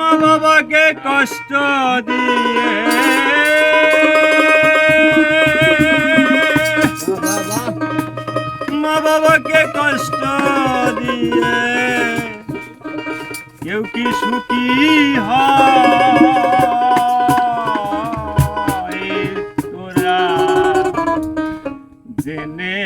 মা বাবাকে কষ্ট দিয়ে। মা বাবাকে কষ্ট দিয়ে। কেউ কি সুখী হয়? তোরা জেনে